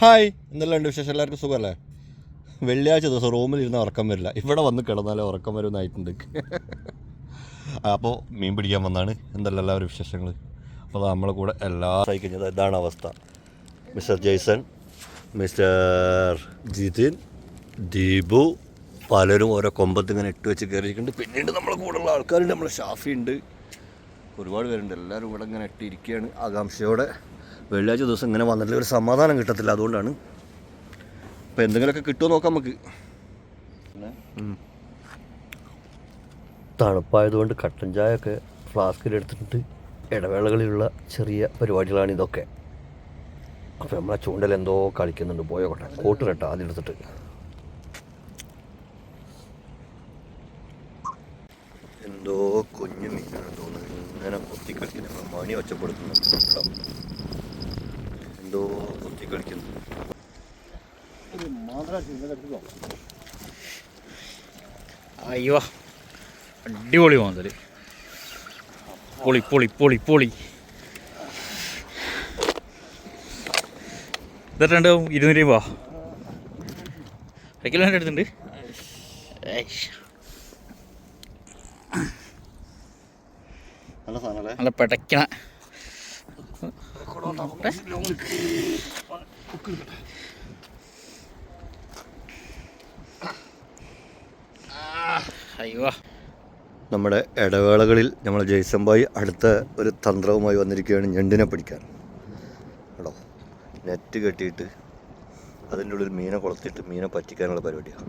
Hi എന്തെല്ലാം ഉണ്ട് വിശേഷം? എല്ലാവർക്കും സുഖമല്ലേ? വെള്ളിയാഴ്ച ദിവസം റൂമിൽ ഇരുന്ന് ഉറക്കം വരില്ല. ഇവിടെ വന്ന് കിടന്നാലേ ഉറക്കം വരുന്നതായിട്ടുണ്ട് അപ്പോൾ മീൻ പിടിക്കാൻ വന്നാണ്. എന്തെല്ലാം എല്ലാവരും വിശേഷങ്ങൾ അപ്പോൾ നമ്മളെ കൂടെ എല്ലാ സഹിക്കുന്നത് ഇതാണ് അവസ്ഥ. മിസ്റ്റർ ജെയ്സൺ മിസ്റ്റർ ജിതിൻ ദീപു പലരും ഓരോ കൊമ്പത്ത് ഇങ്ങനെ ഇട്ട് വെച്ച് കയറിയിട്ടുണ്ട് പിന്നീട് നമ്മളെ കൂടെയുള്ള ആൾക്കാരുണ്ട്. നമ്മളെ ഷാഫി ഉണ്ട് ഒരുപാട് പേരുണ്ട്. എല്ലാവരും ഇവിടെ ഇങ്ങനെ ഇട്ടിരിക്കുകയാണ്. ആകാംക്ഷയോടെ വെള്ളിയാഴ്ച ദിവസം ഇങ്ങനെ വന്നിട്ട് ഒരു സമാധാനം കിട്ടത്തില്ല അതുകൊണ്ടാണ്. അപ്പോൾ എന്തെങ്കിലുമൊക്കെ കിട്ടുമോ നോക്കാം നമുക്ക്. തണുപ്പായതുകൊണ്ട് കട്ടൻ ചായ ഒക്കെ ഫ്ലാസ്കിലെടുത്തിട്ട് ഇടവേളകളിലുള്ള ചെറിയ പരിപാടികളാണ് ഇതൊക്കെ. അപ്പോൾ നമ്മളെ ചൂണ്ടൽ എന്തോ കളിക്കുന്നുണ്ട്. പോയോട്ടെ കോട്ട്? കേട്ടോ ആദ്യം എടുത്തിട്ട്. എന്തോ കുഞ്ഞു മീനാണ് തോന്നുന്നത് ഇങ്ങനെ കൊത്തി കളിക്കുന്നു മണി ഒച്ചപ്പെടുത്തുന്നുണ്ട് കേട്ടോ എന്തോ കുത്തി കളിക്കുന്നു. അയ്യോ അടിപൊളി മാന്തൽ. പൊളി പൊളി പൊളി പൊളി. ഇതെട്ടുണ്ട് ഇരുന്നൂറ് രൂപ കിലോ എന്റെ അടുത്തുണ്ട് നല്ല സാധനമല്ലേ? അയ്യോ. നമ്മുടെ ഇടവേളകളിൽ നമ്മൾ ജയ്സൺ ബോയ് അടുത്ത ഒരു തന്ത്രവുമായി വന്നിരിക്കുകയാണ് ഞണ്ടിനെ പിടിക്കാൻ. കേട്ടോ നെറ്റ് കെട്ടിയിട്ട് അതിന്റെ ഉള്ളിൽ മീനെ കൊളത്തിയിട്ട് മീനെ പറ്റിക്കാനുള്ള പരിപാടിയാണ്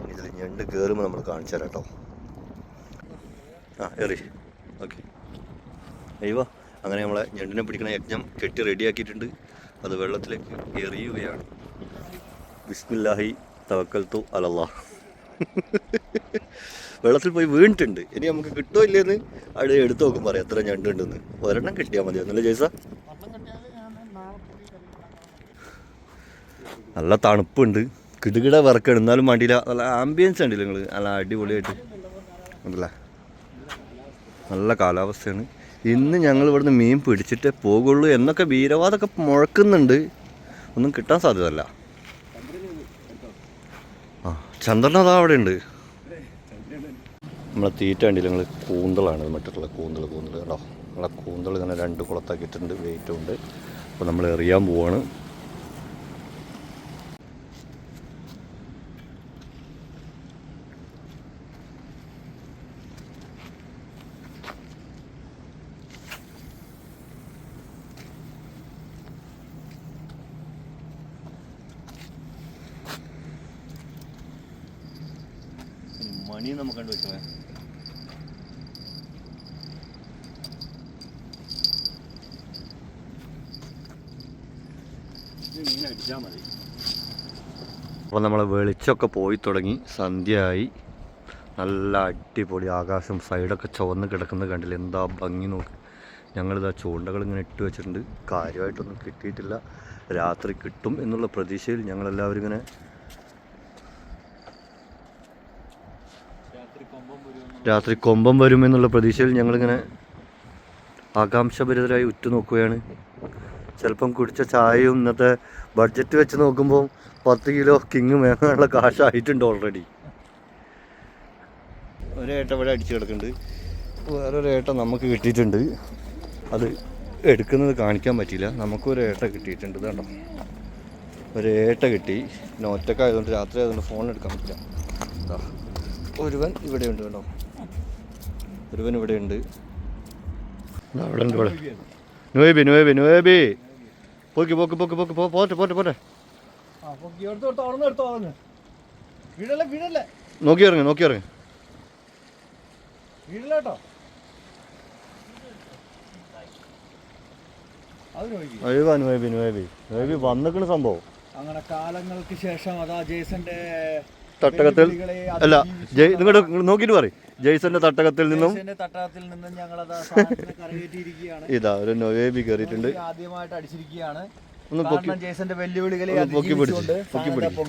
ഇനി ഇതിൽ ഞണ്ട് കയറുമ്പോൾ നമ്മൾ കാണിച്ചു തരാം കേട്ടോ. ആ എറി. ഓക്കെ. അയ്യോ അങ്ങനെ നമ്മളെ ഞണ്ടിനെ പിടിക്കുന്ന യജ്ഞം കെട്ടി റെഡിയാക്കിയിട്ടുണ്ട്. അത് വെള്ളത്തിലേക്ക് എറിയുകയാണ്. ബിസ്മില്ലാഹി തവക്കൽത്തു അലല്ലാ വെള്ളത്തിൽ പോയി വീണിട്ടുണ്ട്. ഇനി നമുക്ക് കിട്ടോ ഇല്ലേന്ന് അവിടെ എടുത്തു നോക്കും പറയാം എത്ര ഞണ്ടുണ്ടെന്ന്. ഒരെണ്ണം കിട്ടിയാൽ മതി. എന്നല്ലേ ജയ്സ? നല്ല തണുപ്പുണ്ട്. കിടുകിട വിറക്കാണ്. എന്നാലും വേണ്ടിയില്ല. നല്ല ആംബിയൻസ് ഉണ്ടല്ലോ നിങ്ങൾ നല്ല അടിപൊളിയായിട്ട്. ഉണ്ടല്ലേ? നല്ല കാലാവസ്ഥയാണ്. ഇന്ന് ഞങ്ങൾ ഇവിടുന്ന് മീൻ പിടിച്ചിട്ടേ പോകുള്ളൂ എന്നൊക്കെ വീരവാദമൊക്കെ മുഴക്കുന്നുണ്ട്. ഒന്നും കിട്ടാൻ സാധ്യതല്ല ആ ചന്ദ്രൻ അതാ അവിടെ ഉണ്ട്. നമ്മളെ തീറ്റ ഞങ്ങൾ കൂന്തളാണ് മറ്റുള്ള കൂന്തൾ കൂന്തൾ കേട്ടോ നമ്മളെ കൂന്തൾ ഇങ്ങനെ രണ്ട് കുളത്താക്കിയിട്ടുണ്ട് വെയിറ്റും ഉണ്ട്. അപ്പോൾ നമ്മൾ എറിയാൻ പോവാണ്. മണി നമുക്ക് കണ്ടു വെച്ചേ. അപ്പോൾ നമ്മൾ വെളിച്ചമൊക്കെ പോയി തുടങ്ങി. സന്ധ്യയായി. നല്ല അടിപൊളി ആകാശം സൈഡൊക്കെ ചുവന്ന് കിടക്കുന്ന കണ്ടില്ല? എന്താ ഭംഗി നോക്ക്. ഞങ്ങളിതാ ചൂണ്ടകൾ ഇങ്ങനെ ഇട്ട് വെച്ചിട്ടുണ്ട്. കാര്യമായിട്ടൊന്നും കിട്ടിയിട്ടില്ല. രാത്രി കിട്ടും എന്നുള്ള പ്രതീക്ഷയിൽ ഞങ്ങളെല്ലാവരും ഇങ്ങനെ രാത്രി കൊമ്പം വരുമെന്നുള്ള പ്രതീക്ഷയിൽ ഞങ്ങളിങ്ങനെ ആകാംക്ഷഭരിതരായി ഉറ്റുനോക്കുകയാണ്. ചിലപ്പം കുടിച്ച ചായയും ഇന്നത്തെ ബഡ്ജറ്റ് വെച്ച് നോക്കുമ്പോൾ പത്ത് കിലോ കിങ് മേങ്ങാനുള്ള കാശായിട്ടുണ്ട് ഓൾറെഡി ഒരേട്ട ഇവിടെ അടിച്ചു കിടക്കുന്നുണ്ട്. വേറൊരു ഏട്ട നമുക്ക് കിട്ടിയിട്ടുണ്ട്. അത് എടുക്കുന്നത് കാണിക്കാൻ പറ്റിയില്ല. നമുക്കൊരു ഏട്ട കിട്ടിയിട്ടുണ്ട് കേട്ടോ. ഏട്ട കിട്ടി. പിന്നെ ഒറ്റക്കായതുകൊണ്ട് രാത്രി ആയതുകൊണ്ട് ഫോൺ എടുക്കാൻ പറ്റില്ല. ഒരുവൻ ഇവിടെ ഉണ്ട് കേട്ടോ. ഒരുവൻ ഇവിടെ ഉണ്ട് അവിടെ ഉണ്ട് ഇവിടെ. നുവേബി നുവേബി നുവേബി പോക്കി പോക്ക് പോക്ക് പോക്ക് പോട്ടെ പോട്ടെ പോട്ടെ. വീടല്ലേ വീടല്ലേ? നോക്കി ഇറങ്ങി നോക്കി ഇറങ്ങി. വന്നിക്കണ സംഭവം. അങ്ങനെ കാലങ്ങൾക്ക് ശേഷം അതാ ജേസന്റെ തട്ടകത്തിൽ. അല്ല നിങ്ങളുടെ നോക്കിയിട്ട് പറയും. ജയ്സന്റെ തട്ടകത്തിൽ നിന്നും തട്ടകത്തിൽ നിന്നും ഞങ്ങൾ ഇതാ ഒരു നൊവേബി കയറിയിട്ടുണ്ട്. ആദ്യമായിട്ട് അടിച്ചിരിക്കുകയാണ്. ഒന്ന് പൊക്കി പിടിച്ച്, പൊക്കി പിടിച്ച്.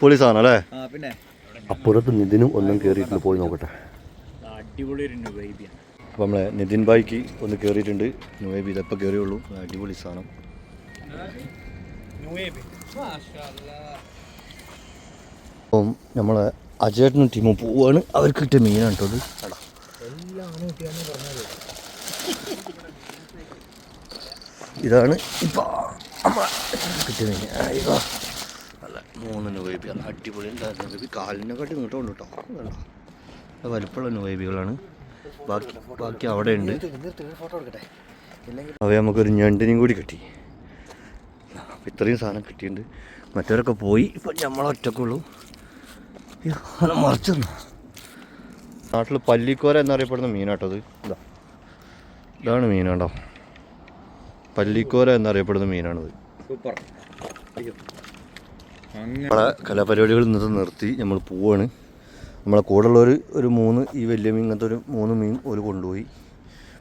പൊളി സാധനം അല്ലേ? പിന്നെ? അപ്പുറത്ത് നിതിനും ഒന്നും കയറിയിട്ടുണ്ട് പോയി നോക്കട്ടെ. അടിപൊളി ഒരു വൈബിയാണ് അപ്പോൾ നമ്മളെ നിതിൻ ബായിക്ക് ഒന്ന് കയറിയിട്ടുണ്ട് നുവേബി ഇതെപ്പോൾ കയറിയുള്ളൂ അടിപൊളി സാധനം. അപ്പം നമ്മളെ അജേട്ടനും ടീമും പോവാണ്. അവർക്ക് കിട്ടിയ മീനാണ് കേട്ടോ ഇത്. ഇതാണ് ഇപ്പം നമ്മളെ കിട്ടിയ മീൻ. അല്ല മൂന്ന് നൊവേബി നല്ല അടിപൊളി ഉണ്ടായിരുന്നു. കാലിനെ കാട്ടി നീട്ടമുണ്ട് കേട്ടോ? അത് വലിപ്പമുള്ള നൊവേബികളാണ് ബാക്കി ബാക്കി അവിടെ ഉണ്ട്. ഫോട്ടോ എടുക്കട്ടെ ഇല്ലെങ്കിൽ അവ നമുക്കൊരു ഞണ്ടിനെയും കൂടി കിട്ടി. ഇത്രയും സാധനം കിട്ടിയിട്ടുണ്ട്. മറ്റവരൊക്കെ പോയി. ഇപ്പം നമ്മളൊറ്റക്കുള്ളൂ അത് മറിച്ചു നാട്ടിൽ പല്ലിക്കോര എന്നറിയപ്പെടുന്ന മീനാട്ടത് ഇതാ. ഇതാണ് മീനാണ്ടോ പല്ലിക്കോര എന്നറിയപ്പെടുന്ന മീനാണിത്. സൂപ്പർ. നമ്മളെ കലാപരിപാടികൾ ഇന്നത്തെ നിർത്തി നമ്മൾ പോവാണ്. നമ്മളെ കൂടെയുള്ളവർ ഒരു മൂന്ന് ഈ വലിയ മീൻ ഇങ്ങനത്തെ ഒരു മൂന്ന് മീൻ ഒരു കൊണ്ടുപോയി.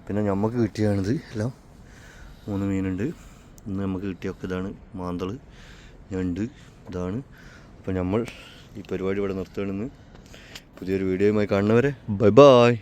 പിന്നെ നമുക്ക് കിട്ടിയാണിത്. എല്ലാം മൂന്ന് മീനുണ്ട്. ഇന്ന് നമുക്ക് കിട്ടിയൊക്കെ ഇതാണ് മാന്തൾ ഞണ്ട് ഇതാണ്. അപ്പോൾ നമ്മൾ ഈ പരിപാടി ഇവിടെ നിർത്തുകയാണെന്ന് പുതിയൊരു വീഡിയോയുമായി കാണുന്നവരെ ബൈ ബായ്